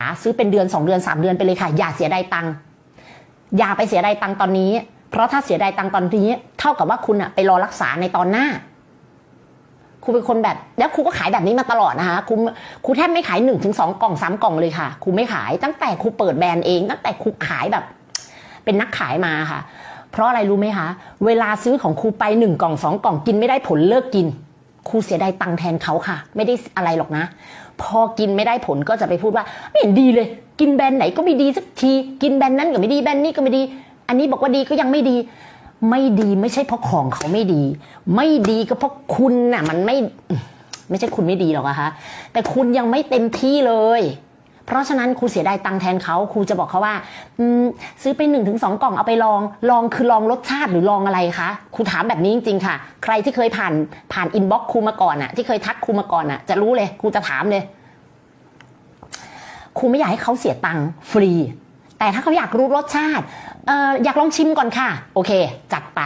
หาซื้อเป็นเดือนสองเดือนสามเดือนไปเลยค่ะ อย่าเสียดายตังค์อย่าไปเสียดายตังค์ตอนนี้ เพราะถ้าเสียดายตังค์ตอนนี้ เท่ากับว่าคุณอะไปรอรักษาในตอนหน้าครูเป็นคนแบบแล้วครูก็ขายแบบนี้มาตลอดนะคะครูครูแทบไม่ขายหนึ่งถึงสองกล่องสามกล่องเลยค่ะครูไม่ขายตั้งแต่ครูเปิดแบรนด์เอง ตั้งแต่ครูขายแบบ เป็นนักขายมาค่ะ เพราะอะไรรู้ไหมคะ เวลาซื้อของครูไปหนึ่งกล่องสองกล่องกินไม่ได้ผลเลิกกิน ครูเสียดายตังค์แทนเขาค่ะ ไม่ได้อะไรหรอกนะ พอกินไม่ได้ผลก็จะไปพูดว่า ไม่เห็นดีเลย กินแบรนด์ไหนก็ไม่ดีสักที กินแบรนด์นั้นก็ไม่ดีแบรนด์นี้ก็ไม่ดี อันนี้บอกว่าดีก็ยังไม่ดี ไม่ดีไม่ใช่เพราะของเขาไม่ดี ไม่ดีก็เพราะคุณน่ะ มันไม่ ไม่ใช่คุณไม่ดีหรอกอะคะแต่คุณยังไม่เต็มที่เลย เพราะฉะนั้นครูเสียดายตังแทนเขาครูจะบอกเขาว่าซื้อไปหนึ่งถึงสองกล่องเอาไปลองลองคือลองรสชาติหรือลองอะไรคะครูถามแบบนี้จริงๆค่ะ ใครที่เคยผ่านผ่านอินบ็อกซ์ครูมาก่อนอะที่เคยทักครูมาก่อนอะจะรู้เลยครูจะถามเลยครูไม่อยากให้เขาเสียตังค์ฟรี แต่ถ้าเขาอยากรู้รสชาติอออยากลองชิมก่อนค่ะ โอเค จัดไป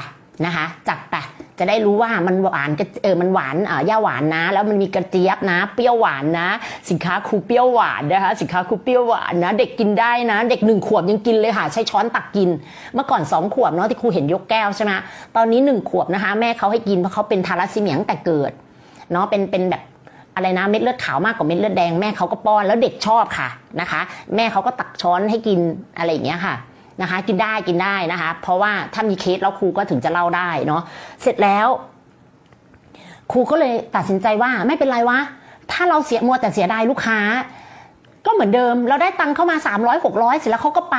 นะคะ จัดไป จะได้รู้ว่ามันหวานเออมันหวานอ่อย่าหวานนะ แล้วมันมีกระเจี๊ยบนะ เปรี้ยวหวานนะ สินค้าครูเปรี้ยวหวานนะคะ สินค้าครูเปรี้ยวหวานนะ เด็กกินได้นะ เด็กหนึ่งขวบยังกินเลยค่ะ ใช้ช้อนตักกิน เมื่อก่อนสองขวบเนาะที่ครูเห็นยกแก้วใช่ไหมตอนนี้หนึ่งขวบนะคะ แม่เขาให้กินเพราะเขาเป็นทาราซีเมียตั้งแต่เกิดเนาะเป็นเป็นแบบอะไรนะเม็ดเลือดขาวมากกว่าเม็ดเลือดแดงแม่เขาก็ป้อนแล้วเด็กชอบค่ะนะคะ แม่เขาก็ตักช้อนให้กินอะไรอย่างเงี้ยค่ะ นะคะ กินได้กินได้นะคะ เพราะว่าถ้ามีเคสแล้วครูก็ถึงจะเล่าได้เนาะเสร็จแล้ว ครูก็เลยตัดสินใจว่าไม่เป็นไรวะถ้าเราเสียมัวแต่เสียดายลูกค้า ก็เหมือนเดิม เราได้ตังค์เข้ามา 3 0 0 600 เสร็จแล้วเขาก็ไป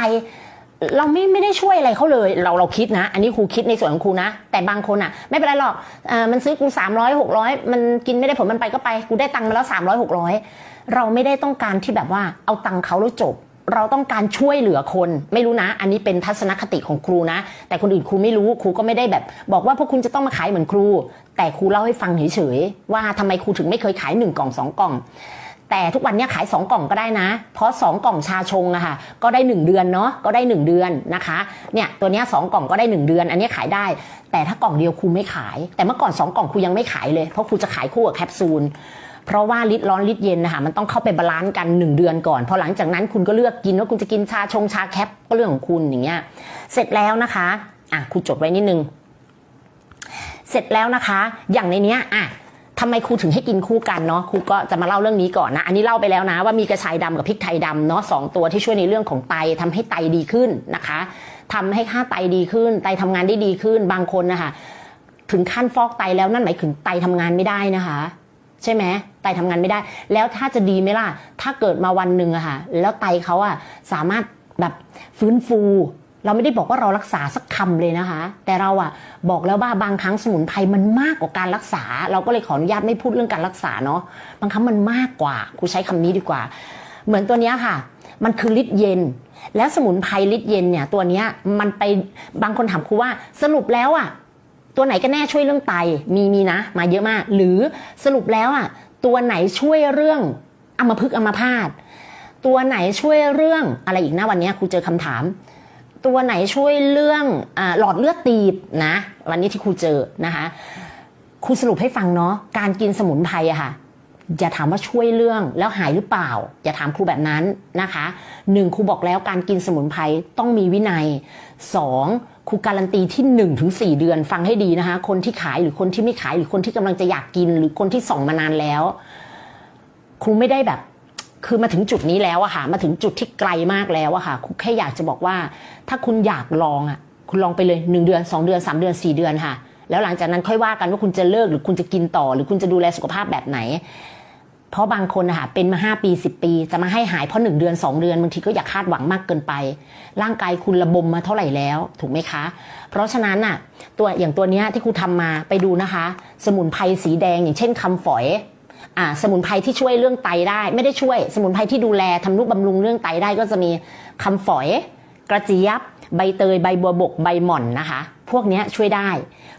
เราไม่ไม่ได้ช่วยอะไรเขาเลย เราเราคิดนะ อันนี้ครูคิดในส่วนของครูนะ แต่บางคนอะ ไม่เป็นไรหรอกเออมันซื้อกู 3 0 0 600 มันกินไม่ได้ผลมันไปก็ไปกูได้ตังค์มาแล้ว 300 600 เราไม่ได้ต้องการที่แบบว่าเอาตังค์เขาแล้วจบ เราต้องการช่วยเหลือคน ไม่รู้นะ อันนี้เป็นทัศนคติของครูนะ แต่คนอื่นครูไม่รู้ครูก็ไม่ได้แบบ บอกว่าพวกคุณจะต้องมาขายเหมือนครู แต่ครูเล่าให้ฟังเฉยๆว่าทำไมครูถึงไม่เคยขายหนึ่งกล่องสองกล่องแต่ทุกวันนี้ขาย 2 กล่องก็ได้นะ เพราะ 2 กล่องชาชงอะค่ะก็ได้ 1 เดือนเนาะก็ได้ 1 เดือนนะคะเนี่ยตัวนี้ยสกล่องก็ได้ 1 เดือน อันนี้ขายได้ แต่ถ้ากล่องเดียวครูไม่ขาย แต่เมื่อก่อน 2 กล่องครูยังไม่ขายเลยเพราะครูจะขายคู่กับแคปซูล เพราะว่าลิตรร้อนลิตรเย็นนะคะมันต้องเข้าไปบาลานซ์กัน 1 เดือนก่อนพอหลังจากนั้นคุณก็เลือกกินว่าคุณจะกินชาชงชาแคปก็เรื่องของคุณอย่างเงี้ยเสร็จแล้วนะคะอะครูจดไว้นิดนึงเสร็จแล้วนะคะ อย่างในเนี้ยอะทำไมครูถึงให้กินคู่กันเนาะครูก็จะมาเล่าเรื่องนี้ก่อนนะ อันนี้เล่าไปแล้วนะ ว่ามีกระชายดำกับพริกไทยดำเนาะสองตัวที่ช่วยในเรื่องของไตทำให้ไตดีขึ้นนะคะทำให้ค่าไตดีขึ้น ไตทำงานได้ดีขึ้นบางคนนะคะถึงขั้นฟอกไตแล้วนั่นหมายถึงไตทำงานไม่ได้นะคะ ใช่ไหมไตทำงานไม่ได้ แล้วถ้าจะดีไหมล่ะ ถ้าเกิดมาวันหนึ่งอะค่ะ แล้วไตเขาอะสามารถแบบฟื้นฟู เราไม่ได้บอกว่าเรารักษาสักคำเลยนะคะ แต่เราอะบอกแล้วว่าบางครั้งสมุนไพรมันมากกว่าการรักษา เราก็เลยขออนุญาตไม่พูดเรื่องการรักษาเนาะบางครั้งมันมากกว่าครูใช้คำนี้ดีกว่า เหมือนตัวนี้ค่ะ มันคือฤทธิ์เย็น แล้วสมุนไพรฤทธิ์เย็นเนี่ยตัวนี้มันไปบางคนถามครูว่าสรุปแล้วอะ ตัวไหนก็แน่ช่วยเรื่องไตมีมีนะ มาเยอะมาก หรือสรุปแล้วอะตัวไหนช่วยเรื่องอัมพฤกษ์อัมพาตตัวไหนช่วยเรื่องอะไรอีกนะวันนี้ครูเจอคำถาม ตัวไหนช่วยเรื่องอหลอดเลือดตีบนะ วันนี้ที่ครูเจอนะคะครูสรุปให้ฟังเนาะการกินสมุนไพรอะค่ะ อย่าถามว่าช่วยเรื่องแล้วหายหรือเปล่า อย่าถามครูแบบนั้นนะคะหนึ่งครูบอกแล้วการกินสมุนไพรต้องมีวินัยสองครูการันตีที่1นถึงสเดือนฟังให้ดีนะคะ คนที่ขายหรือคนที่ไม่ขายหรือคนที่กำลังจะอยากกิน หรือคนที่ส่องมานานแล้ว ครูไม่ได้แบบ คือมาถึงจุดนี้แล้วอะค่ะ มาถึงจุดที่ไกลมากแล้วอะค่ะครูแค่อยากจะบอกว่า ถ้าคุณอยากลองอะคุณลองไปเลยหนึ่งเดือนสองเดือนสามเดือนสี่เดือนค่ะ แล้วหลังจากนั้นค่อยว่ากันว่าคุณจะเลิกหรือคุณจะกินต่อ หรือคุณจะดูแลสุขภาพแบบไหน เพราะบางคนนะคะเป็นมาห้าปีสิบปี จะมาให้หายเพราะหนึ่งเดือนสองเดือนบางทีก็อย่าคาดหวังมากเกินไป ร่างกายคุณระบมมาเท่าไหร่แล้วถูกไหมคะ เพราะฉะนั้นน่ะตัวอย่างตัวนี้ที่ครูทำมาไปดูนะคะ สมุนไพรสีแดงอย่างเช่นคำฝอยอ่าสมุนไพรที่ช่วยเรื่องไตได้ ไม่ได้ช่วย สมุนไพรที่ดูแลทำนุบำรุงเรื่องไตได้ก็จะมีคำฝอย กระเจี๊ยบ ใบเตยใบบัวบกใบหม่อนนะคะ พวกนี้ช่วยได้